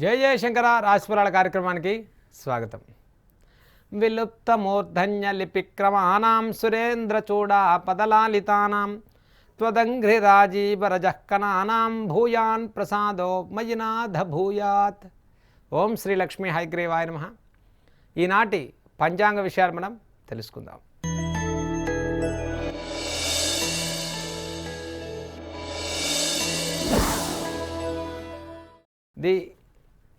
జయ జయశంకర రాశిఫలాల కార్యక్రమానికి స్వాగతం. విలుప్తమూర్ధన్య లిపిక్రమాణం సురేంద్రచూడా పదలాలితానాం త్వదంఘ్రిరాజీవరజఃకణానాం భూయాన్ ప్రసాదో మయినాథ భూయాత్ ఓం శ్రీ లక్ష్మీ హైగ్రీవాయ నమ. ఈనాటి పంచాంగ విషయాలు మనం తెలుసుకుందాం. ది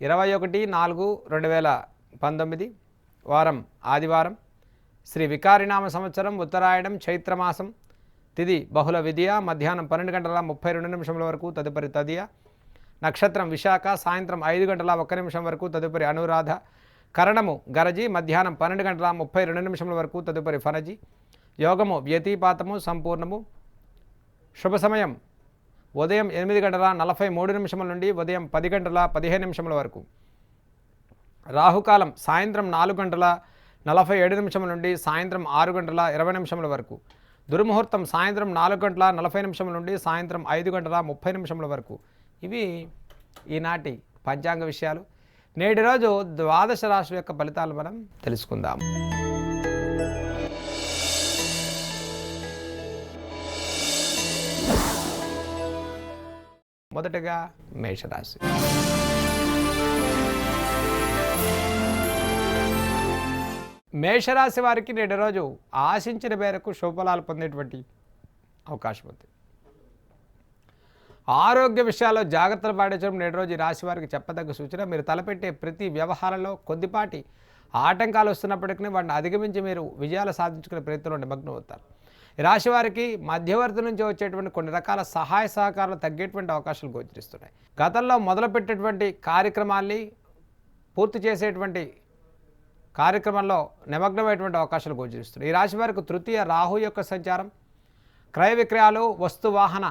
ఇరవై ఒకటి నాలుగు రెండు వేల పంతొమ్మిది వారం ఆదివారం శ్రీ వికారినామ సంవత్సరం ఉత్తరాయణం చైత్రమాసం తిది బహుళ విద్య మధ్యాహ్నం పన్నెండు గంటల ముప్పై రెండు నిమిషముల వరకు తదుపరి తదియ. నక్షత్రం విశాఖ సాయంత్రం ఐదు గంటల ఒక్క నిమిషం వరకు తదుపరి అనురాధ. కరణము గరజి మధ్యాహ్నం పన్నెండు గంటల ముప్పై రెండు నిమిషముల వరకు తదుపరి ఫనజి. యోగము వ్యతిపాతము సంపూర్ణము. శుభ సమయం. ఉదయం ఎనిమిది గంటల నలభై మూడు నిమిషముల నుండి ఉదయం పది గంటల పదిహేను నిమిషముల వరకు. రాహుకాలం సాయంత్రం నాలుగు గంటల నలభై ఏడు నిమిషముల నుండి సాయంత్రం ఆరు గంటల ఇరవై నిమిషముల వరకు. దుర్ముహూర్తం సాయంత్రం నాలుగు గంటల నలభై నిమిషముల నుండి సాయంత్రం ఐదు గంటల ముప్పై నిమిషముల వరకు. ఇవి ఈనాటి పంచాంగ విషయాలు. నేటి రోజు ద్వాదశ రాశుల యొక్క ఫలితాలు మనం తెలుసుకుందాం. మొదటగా మేషరాశి. మేషరాశి వారికి నేటి రోజు ఆశించిన మేరకు శుభఫలాలు పొందేటువంటి అవకాశం ఉంది. ఆరోగ్య విషయాల్లో జాగ్రత్తలు పాటించడం నేటి రోజు రాశి వారికి చెప్పదగ్గ సూచన. మీరు తలపెట్టే ప్రతి వ్యవహారంలో కొద్దిపాటి ఆటంకాలు వస్తున్నప్పటికీ వాటిని అధిగమించి మీరు విజయాలు సాధించుకునే ప్రయత్నంలో నిమగ్నం అవుతారు. రాశి వారికి మధ్యవర్తి నుంచి వచ్చేటువంటి కొన్ని రకాల సహాయ సహకారాలు తగ్గేటువంటి అవకాశాలు గోచరిస్తున్నాయి. గతంలో మొదలుపెట్టేటువంటి కార్యక్రమాల్ని పూర్తి చేసేటువంటి కార్యక్రమంలో నిమగ్నమైనటువంటి అవకాశాలు గోచరిస్తున్నాయి. ఈ రాశి వారికి తృతీయ రాహు యొక్క సంచారం క్రయ విక్రయాలు వస్తు వాహన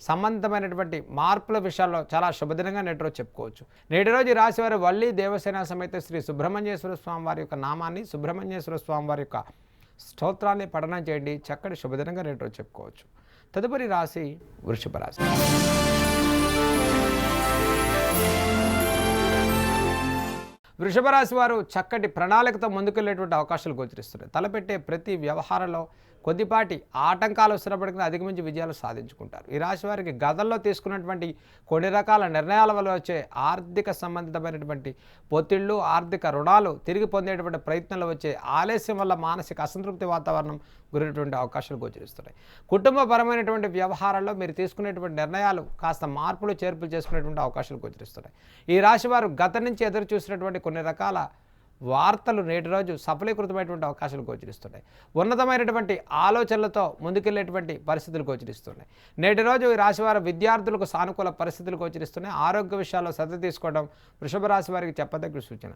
సంబంధమైనటువంటి మార్పుల విషయాల్లో చాలా శుభదినంగా నేటి రోజు చెప్పుకోవచ్చు. నేటి రోజు రాశివారు వల్లి దేవసేన సమేత శ్రీ సుబ్రహ్మణ్యేశ్వర స్వామి వారి యొక్క నామాన్ని సుబ్రహ్మణ్యేశ్వర స్వామి వారి యొక్క స్తోత్రాన్ని పఠనం చేయండి చక్కటి శుభదినంగా రేటు చెప్పుకోవచ్చు. తదుపరి రాశి వృషభ రాశి. వృషభ రాశి వారు చక్కటి ప్రణాళికతో ముందుకెళ్ళేటువంటి అవకాశాలు గోచరిస్తున్నాయి. తలపెట్టే ప్రతి వ్యవహారంలో కొద్దిపాటి ఆటంకాలు వస్తున్నప్పటికీ అధిగమించి విజయాలు సాధించుకుంటారు. ఈ రాశి వారికి గతంలో తీసుకున్నటువంటి కొన్ని రకాల నిర్ణయాల వల్ల వచ్చే ఆర్థిక సంబంధితమైనటువంటి ఒత్తిళ్ళు ఆర్థిక రుణాలు తిరిగి పొందేటువంటి ప్రయత్నంలో వచ్చే ఆలస్యం వల్ల మానసిక అసంతృప్తి వాతావరణం గురైనటువంటి అవకాశాలు గోచరిస్తున్నాయి. కుటుంబపరమైనటువంటి వ్యవహారాల్లో మీరు తీసుకునేటువంటి నిర్ణయాలు కాస్త మార్పులు చేర్పులు చేసుకునేటువంటి అవకాశాలు గోచరిస్తున్నాయి. ఈ రాశి వారు గత నుంచి ఎదురు చూసినటువంటి కొన్ని రకాల వార్తలు నేటి రోజు సఫలీకృతమైనటువంటి అవకాశాలు గోచరిస్తున్నాయి. ఉన్నతమైనటువంటి ఆలోచనలతో ముందుకెళ్ళేటువంటి పరిస్థితులు గోచరిస్తున్నాయి. నేటి రోజు ఈ రాశివారి విద్యార్థులకు సానుకూల పరిస్థితులు గోచరిస్తున్నాయి. ఆరోగ్య విషయాల్లో శ్రద్ధ తీసుకోవడం వృషభ రాశి వారికి చెప్పదగ్గ సూచన.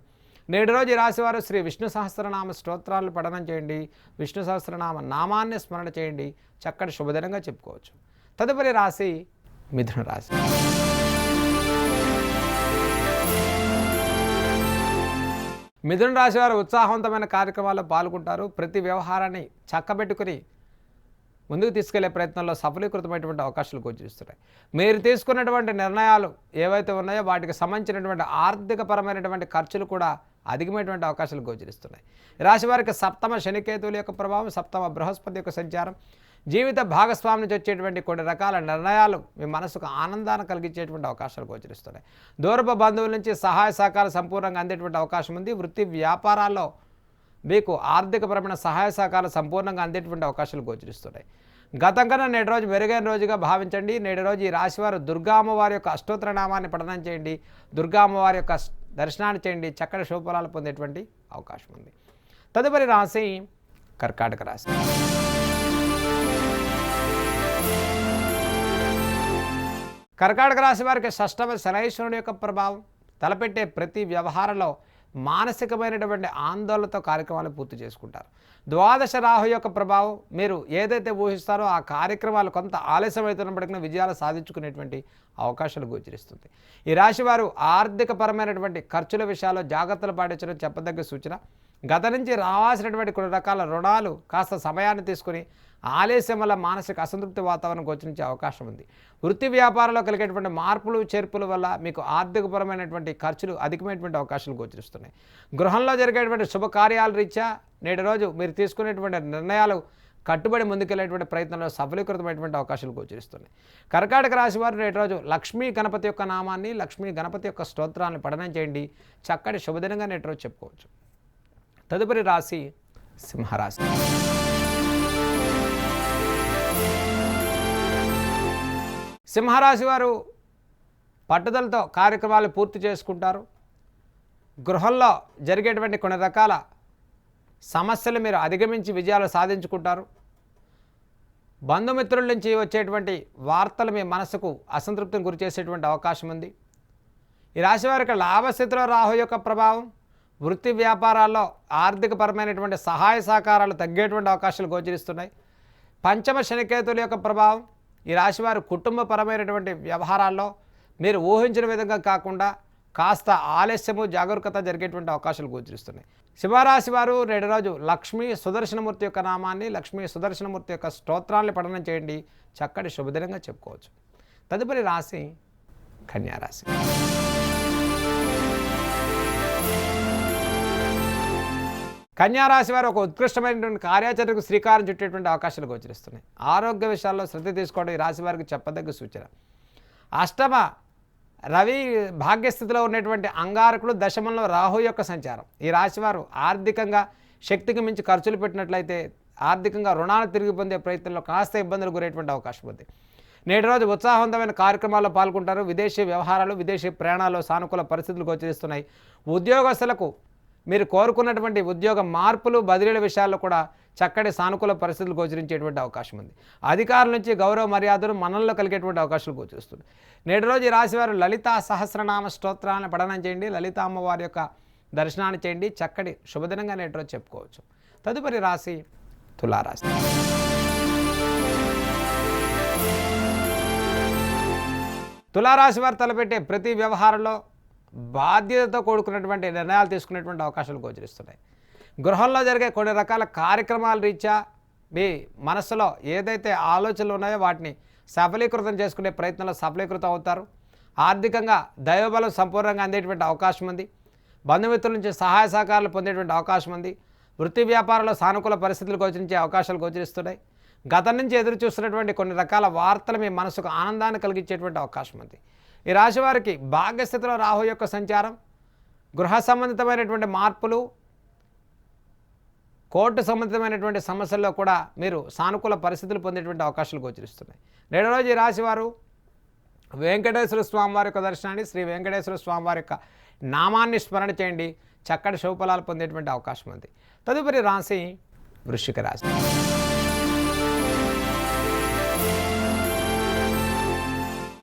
నేటి రోజు ఈ రాశివారు శ్రీ విష్ణు సహస్రనామ స్తోత్రాలు పఠనం చేయండి. విష్ణు సహస్రనామ నామాన్ని స్మరణ చేయండి. చక్కటి శుభదినంగా చెప్పుకోవచ్చు. తదుపరి రాశి మిథున రాశి. మిథున రాశి వారు ఉత్సాహవంతమైన కార్యక్రమాల్లో పాల్గొంటారు. ప్రతి వ్యవహారాన్ని చక్కబెట్టుకుని ముందుకు తీసుకెళ్ళే ప్రయత్నంలో సఫలీకృతమైనటువంటి అవకాశాలు గోచరిస్తున్నాయి. మీరు తీసుకున్నటువంటి నిర్ణయాలు ఏవైతే ఉన్నాయో వాటికి సంబంధించినటువంటి ఆర్థికపరమైనటువంటి ఖర్చులు కూడా అధికమైనటువంటి అవకాశాలు గోచరిస్తున్నాయి. రాశివారికి రాశి వారికి సప్తమ శనికేతువుల యొక్క ప్రభావం సప్తమ బృహస్పతి యొక్క సంచారం జీవిత భాగస్వామి నుంచి వచ్చేటువంటి కొన్ని రకాల నిర్ణయాలు మీ మనసుకు ఆనందాన్ని కలిగించేటువంటి అవకాశాలు గోచరిస్తున్నాయి. దూరపు బంధువుల నుంచి సహాయ సహకారం సంపూర్ణంగా అందేటువంటి అవకాశం ఉంది. వృత్తి వ్యాపారాల్లో మీకు ఆర్థికపరమైన సహాయ సహకారం సంపూర్ణంగా అందేటువంటి అవకాశాలు గోచరిస్తున్నాయి. గతం కన్నా నేటి రోజు మెరుగైన రోజుగా భావించండి. నేటి రోజు ఈ రాశివారు దుర్గా అమ్మవారి యొక్క అష్టోత్తర నామాన్ని పఠనం చేయండి. దుర్గా అమ్మవారి యొక్క దర్శనాన్ని చేయండి చక్కటి శుభఫలాలు పొందేటువంటి అవకాశం ఉంది. తదుపరి రాశి కర్కాటక రాశి. కర్కాటక రాశి వారికి షష్టమ శనైశ్వరుడు యొక్క ప్రభావం తలపెట్టే ప్రతి వ్యవహారంలో మానసికమైనటువంటి ఆందోళనతో కార్యక్రమాలు పూర్తి చేసుకుంటారు. ద్వాదశ రాహు యొక్క ప్రభావం మీరు ఏదైతే ఊహిస్తారో ఆ కార్యక్రమాలు కొంత ఆలస్యమవుతున్నప్పటికీ విజయాలు సాధించుకునేటువంటి అవకాశాలు గోచరిస్తుంది. ఈ రాశి వారు ఆర్థికపరమైనటువంటి ఖర్చుల విషయాల్లో జాగ్రత్తలు పాటించడం చెప్పదగ్గ సూచన. గత నుంచి రావాల్సినటువంటి కొన్ని రకాల రుణాలు కాస్త సమయాన్ని తీసుకుని ఆలస్యం వల్ల మానసిక అసంతృప్తి వాతావరణం గోచరించే అవకాశం ఉంది. వృత్తి వ్యాపారంలో కలిగేటువంటి మార్పులు చేర్పుల వల్ల మీకు ఆర్థికపరమైనటువంటి ఖర్చులు అధికమైనటువంటి అవకాశాలు గోచరిస్తున్నాయి. గృహంలో జరిగేటువంటి శుభకార్యాల రీత్యా నేటి రోజు మీరు తీసుకునేటువంటి నిర్ణయాలు కట్టుబడి ముందుకెళ్ళేటువంటి ప్రయత్నంలో సఫలీకృతమైనటువంటి అవకాశాలు గోచరిస్తున్నాయి. కర్కాటక రాశి వారు నేటి రోజు లక్ష్మీ గణపతి యొక్క నామాన్ని లక్ష్మీ గణపతి యొక్క స్తోత్రాన్ని పఠనం చేయండి. చక్కటి శుభదినంగా నేటి రోజు చెప్పుకోవచ్చు. తదుపరి రాశి సింహరాశి. సింహరాశి వారు పట్టుదలతో కార్యక్రమాలు పూర్తి చేసుకుంటారు. గృహంలో జరిగేటువంటి కొన్ని రకాల సమస్యలు మీరు అధిగమించి విజయాలు సాధించుకుంటారు. బంధుమిత్రుల నుంచి వచ్చేటువంటి వార్తలు మీ మనసుకు అసంతృప్తిని గురి చేసేటువంటి అవకాశం ఉంది. ఈ రాశి వారికి లాభస్థితిలో రాహు యొక్క ప్రభావం వృత్తి వ్యాపారాల్లో ఆర్థికపరమైనటువంటి సహాయ సహకారాలు తగ్గేటువంటి అవకాశాలు గోచరిస్తున్నాయి. పంచమ శనికేతుల యొక్క ప్రభావం ఈ రాశివారు కుటుంబపరమైనటువంటి వ్యవహారాల్లో మీరు ఊహించిన విధంగా కాకుండా కాస్త ఆలస్యము జాగరూకత జరిగేటువంటి అవకాశాలు గోచరిస్తున్నాయి. సింహరాశి వారు రెండు రోజు లక్ష్మీ సుదర్శనమూర్తి యొక్క నామాన్ని లక్ష్మీ సుదర్శనమూర్తి యొక్క స్తోత్రాన్ని పఠనం చేయండి. చక్కటి శుభదినంగా చెప్పుకోవచ్చు. తదుపరి రాశి కన్యారాశి కన్యారాశి వారు ఒక ఉత్కృష్టమైనటువంటి కార్యాచరణకు శ్రీకారం చుట్టేటువంటి అవకాశాలు గోచరిస్తున్నాయి. ఆరోగ్య విషయాల్లో శ్రద్ధ తీసుకోవడం ఈ రాశి వారికి చెప్పదగ్గ సూచన. అష్టమ రవి భాగ్యస్థితిలో ఉన్నటువంటి అంగారకుడు దశమంలో రాహు యొక్క సంచారం. ఈ రాశివారు ఆర్థికంగా శక్తికి మించి ఖర్చులు పెట్టినట్లయితే ఆర్థికంగా రుణాలు తిరిగి పొందే ప్రయత్నంలో కాస్త ఇబ్బందులు గురేటువంటి అవకాశం ఉంది. నేటి రోజు ఉత్సాహవంతమైన కార్యక్రమాల్లో పాల్గొంటారు. విదేశీ వ్యవహారాలు విదేశీ ప్రయాణాలు సానుకూల పరిస్థితులు గోచరిస్తున్నాయి. ఉద్యోగస్తులకు మీరు కోరుకున్నటువంటి ఉద్యోగ మార్పులు బదిలీల విషయాల్లో కూడా చక్కటి సానుకూల పరిస్థితులు గోచరించేటువంటి అవకాశం ఉంది. అధికారుల నుంచి గౌరవ మర్యాదలు మనల్లో కలిగేటువంటి అవకాశాలు గోచరిస్తుంది. నేటి రోజు రాశివారు లలితా సహస్రనామ స్తోత్రాలను పఠనం చేయండి లలిత అమ్మవారి యొక్క దర్శనాన్ని చేయండి చక్కటి శుభదినంగా నేటి రోజు చెప్పుకోవచ్చు. తదుపరి రాశి తులారాశి. తులారాశి వారు తలపెట్టే ప్రతి వ్యవహారంలో బాధ్యతతో కూడుకున్నటువంటి నిర్ణయాలు తీసుకునేటువంటి అవకాశాలు గోచరిస్తున్నాయి. గృహంలో జరిగే కొన్ని రకాల కార్యక్రమాల రీత్యా మీ మనసులో ఏదైతే ఆలోచనలు ఉన్నాయో వాటిని సఫలీకృతం చేసుకునే ప్రయత్నంలో సఫలీకృతం అవుతారు. ఆర్థికంగా దైవబలం సంపూర్ణంగా అందేటువంటి అవకాశం ఉంది. బంధుమిత్రుల నుంచి సహాయ సహకారాలు పొందేటువంటి అవకాశం ఉంది. వృత్తి వ్యాపారంలో సానుకూల పరిస్థితులు గోచరించే అవకాశాలు గోచరిస్తున్నాయి. గతం నుంచి ఎదురు చూస్తున్నటువంటి కొన్ని రకాల వార్తలు మీ మనసుకు ఆనందాన్ని కలిగించేటువంటి అవకాశం ఉంది. ఈ రాశివారికి భాగ్యస్థితిలో రాహు యొక్క సంచారం గృహ సంబంధితమైనటువంటి మార్పులు కోర్టు సంబంధితమైనటువంటి సమస్యల్లో కూడా మీరు సానుకూల పరిస్థితులు పొందేటువంటి అవకాశాలు గోచరిస్తున్నాయి. రెండో రోజు ఈ రాశివారు వెంకటేశ్వర స్వామివారి యొక్క దర్శనాన్ని శ్రీ వెంకటేశ్వర స్వామివారి యొక్క నామాన్ని స్మరణ చేయండి. చక్కటి శుభఫలాలు పొందేటువంటి అవకాశం ఉంది. తదుపరి రాశి వృశ్చిక రాశి.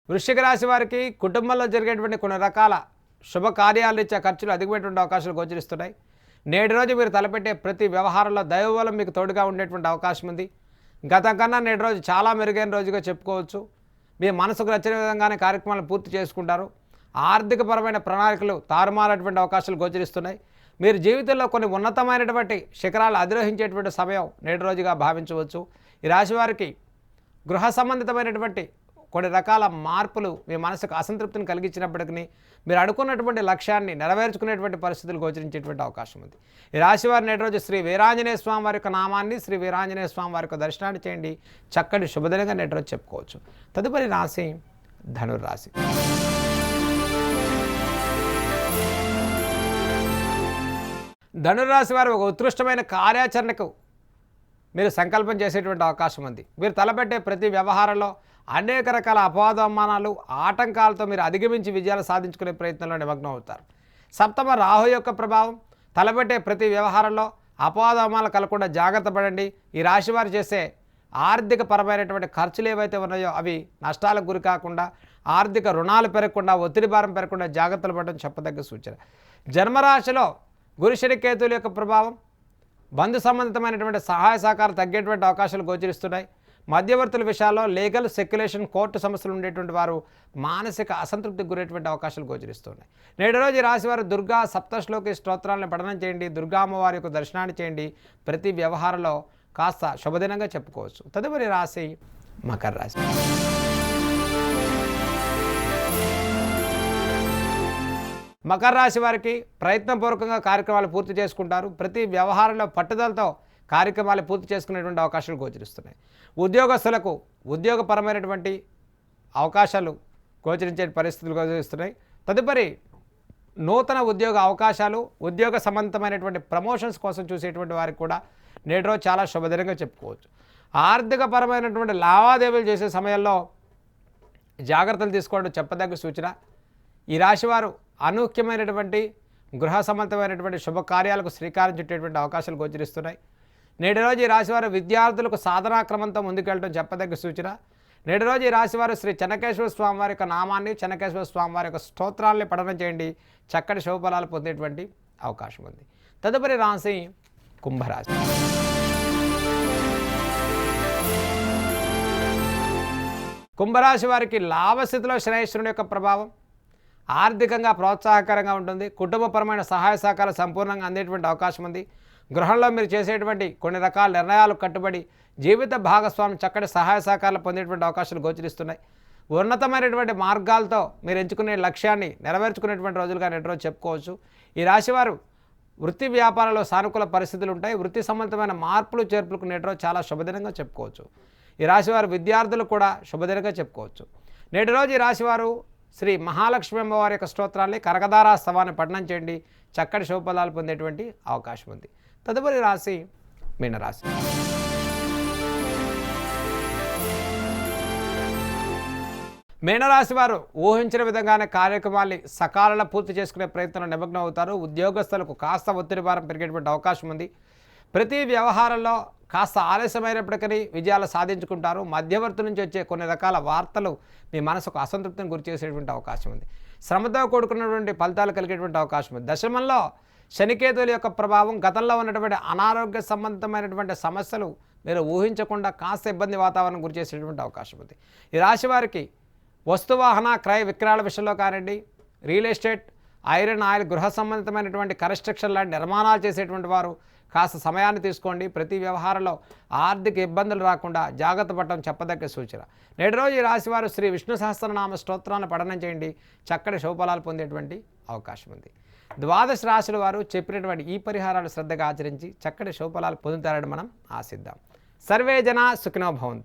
వృశ్చిక రాశి వారికి కుటుంబంలో జరిగేటువంటి కొన్ని రకాల శుభకార్యాలు ఇచ్చే ఖర్చులు అధికమైనటువంటి అవకాశాలు గోచరిస్తున్నాయి. నేటి రోజు మీరు తలపెట్టే ప్రతి వ్యవహారంలో దైవబలం మీకు తోడుగా ఉండేటువంటి అవకాశం ఉంది. గతం కన్నా నేటి రోజు చాలా మెరుగైన రోజుగా చెప్పుకోవచ్చు. మీ మనసుకు నచ్చిన విధంగానే కార్యక్రమాలు పూర్తి చేసుకుంటారు. ఆర్థికపరమైన ప్రణాళికలు తారుమారేటువంటి అవకాశాలు గోచరిస్తున్నాయి. మీరు జీవితంలో కొన్ని ఉన్నతమైనటువంటి శిఖరాలు అధిరోహించేటువంటి సమయం నేటి రోజుగా భావించవచ్చు. ఈ రాశి వారికి గృహ సంబంధితమైనటువంటి కొన్ని రకాల మార్పులు మీ మనసుకు అసంతృప్తిని కలిగించినప్పటికీ మీరు అనుకున్నటువంటి లక్ష్యాన్ని నెరవేర్చుకునేటువంటి పరిస్థితులు గోచరించేటువంటి అవకాశం ఉంది. ఈ రాశివారి నేటి రోజు శ్రీ వీరాంజనేయ స్వామి వారి యొక్క నామాన్ని శ్రీ వీరాంజనేయ స్వామి వారి యొక్క దర్శనాన్ని చేయండి. చక్కటి శుభదినంగా నేటి రోజు చెప్పుకోవచ్చు. తదుపరి రాశి ధనుర్రాశి. ధనుర్రాశి వారు ఒక ఉత్కృష్టమైన కార్యాచరణకు మీరు సంకల్పం చేసేటువంటి అవకాశం ఉంది. మీరు తలపెట్టే ప్రతి వ్యవహారంలో అనేక రకాల అపవాదమానాలు ఆటంకాలతో మీరు అధిగమించి విజయాలు సాధించుకునే ప్రయత్నంలో నిమగ్నం అవుతారు. సప్తమ రాహు యొక్క ప్రభావం తలపెట్టే ప్రతి వ్యవహారంలో అపవాదమానాలు కలగకుండా జాగ్రత్త పడండి. ఈ రాశి వారు చేసే ఆర్థిక పరమైనటువంటి ఖర్చులు ఏవైతే ఉన్నాయో అవి నష్టాలకు గురి కాకుండా ఆర్థిక రుణాలు పెరగకుండా ఒత్తిడి భారం పెరగకుండా జాగ్రత్తలు పడడం చెప్పదగ్గ సూచన. జన్మరాశిలో గురుశని కేతువుల యొక్క ప్రభావం బంధు సంబంధితమైనటువంటి సహాయ సహకారం తగ్గేటువంటి అవకాశాలు గోచరిస్తున్నాయి. మధ్యవర్తుల విషయాల్లో లీగల్ సెక్యులేషన్ కోర్టు సమస్యలు ఉండేటువంటి వారు మానసిక అసంతృప్తికి గురేటువంటి అవకాశాలు గోచరిస్తున్నాయి. నేడు రోజు రాశివారు దుర్గా సప్తశ్లోకి స్తోత్రాలను పఠనం చేయండి దుర్గా అమ్మవారి యొక్క దర్శనాన్ని చేయండి. ప్రతి వ్యవహారంలో కాస్త శుభదినంగా చెప్పుకోవచ్చు. తదుపరి రాశి మకర రాశి. మకర రాశి వారికి ప్రయత్నపూర్వకంగా కార్యక్రమాలు పూర్తి చేసుకుంటారు. ప్రతి వ్యవహారంలో పట్టుదలతో కార్యక్రమాలు పూర్తి చేసుకునేటువంటి అవకాశాలు గోచరిస్తున్నాయి. ఉద్యోగస్తులకు ఉద్యోగపరమైనటువంటి అవకాశాలు గోచరించే పరిస్థితులు గోచరిస్తున్నాయి. తదుపరి నూతన ఉద్యోగ అవకాశాలు ఉద్యోగ సంబంధమైనటువంటి ప్రమోషన్స్ కోసం చూసేటువంటి వారికి కూడా నేడు రోజు చాలా శుభదినంగా చెప్పుకోవచ్చు. ఆర్థికపరమైనటువంటి లావాదేవీలు చేసే సమయంలో జాగ్రత్తలు తీసుకోవడం చెప్పదగ్గ సూచన. ఈ రాశివారు అనూహ్యమైనటువంటి గృహ సంబంధమైనటువంటి శుభకార్యాలకు శ్రీకారం చుట్టేటువంటి అవకాశాలు గోచరిస్తున్నాయి. నేటి రోజు ఈ రాశివారు విద్యార్థులకు సాధనాక్రమంతో ముందుకెళ్ళడం చెప్పదగ్గ సూచన. నేటి రోజు ఈ రాశివారు శ్రీ చెన్నకేశ్వర స్వామి వారి యొక్క నామాన్ని చెన్నకేశ్వర స్వామి వారి యొక్క స్తోత్రాల్ని పఠనం చేయండి. చక్కటి శుభఫలాలు పొందేటువంటి అవకాశం ఉంది. తదుపరి రాశి కుంభరాశి. కుంభరాశి వారికి లాభస్థితిలో శనేశ్వరుని యొక్క ప్రభావం ఆర్థికంగా ప్రోత్సాహకరంగా ఉంటుంది. కుటుంబపరమైన సహాయ సహకారాలు సంపూర్ణంగా అందేటువంటి అవకాశం ఉంది. గృహంలో మీరు చేసేటువంటి కొన్ని రకాల నిర్ణయాలు కట్టుబడి జీవిత భాగస్వామి చక్కటి సహాయ సహకారాలు పొందేటువంటి అవకాశాలు గోచరిస్తున్నాయి. ఉన్నతమైనటువంటి మార్గాలతో మీరు ఎంచుకునే లక్ష్యాన్ని నెరవేర్చుకునేటువంటి రోజులుగా నేటి రోజు చెప్పుకోవచ్చు. ఈ రాశివారు వృత్తి వ్యాపారంలో సానుకూల పరిస్థితులు ఉంటాయి. వృత్తి సంబంధమైన మార్పులు చేర్పులకు నేటి రోజు చాలా శుభదినంగా చెప్పుకోవచ్చు. ఈ రాశివారు విద్యార్థులు కూడా శుభదినంగా చెప్పుకోవచ్చు. నేటి రోజు ఈ రాశివారు శ్రీ మహాలక్ష్మి అమ్మవారి యొక్క స్తోత్రాన్ని కరగదారా స్తవాన్ని పఠనం చేయండి. చక్కటి శుభఫలాలు పొందేటువంటి అవకాశం ఉంది. తదుపరి రాశి మీనరాశి మీనరాశి వారు ఊహించిన విధంగానే కార్యక్రమాన్ని సకాలంలో పూర్తి చేసుకునే ప్రయత్నంలో నిమగ్నం అవుతారు. ఉద్యోగస్తులకు కాస్త ఒత్తిడి భారం పెరిగేటువంటి అవకాశం ఉంది. ప్రతి వ్యవహారంలో కాస్త ఆలస్యమైనప్పటికీ విజయాలు సాధించుకుంటారు. మధ్యవర్తి నుంచి వచ్చే కొన్ని రకాల వార్తలు మీ మనసుకు అసంతృప్తిని గురి చేసేటువంటి అవకాశం ఉంది. శ్రమతో కూడుకున్నటువంటి ఫలితాలు కలిగేటువంటి అవకాశం ఉంది. దశమంలో శనికేతువుల యొక్క ప్రభావం గతంలో ఉన్నటువంటి అనారోగ్య సంబంధమైనటువంటి సమస్యలు మీరు ఊహించకుండా కాస్త ఇబ్బంది వాతావరణం గురి చేసేటువంటి అవకాశం ఉంది. ఈ రాశి వారికి వస్తువాహన క్రయ విక్రయాల విషయంలో కానివ్వండి రియల్ ఎస్టేట్ ఐరన్ ఆయిల్ గృహ సంబంధితమైనటువంటి కన్స్ట్రక్షన్ లాంటి నిర్మాణాలు చేసేటువంటి వారు కాస్త సమయాన్ని తీసుకోండి. ప్రతి వ్యవహారంలో ఆర్థిక ఇబ్బందులు రాకుండా జాగ్రత్త పడటం చెప్పదగ్గ సూచన. నేటి రోజు ఈ రాశివారు శ్రీ విష్ణు సహస్రనామ స్తోత్రాన్ని పఠనం చేయండి. చక్కటి శుభఫలాలు పొందేటువంటి అవకాశం ఉంది. ద్వాదశ రాశుల వారు చెప్పినటువంటి ఈ పరిహారాలు శ్రద్ధగా ఆచరించి చక్కటి శుభఫలాలు పొందుతారని మనం ఆశిద్దాం. సర్వే జన సుఖినో భవంతు.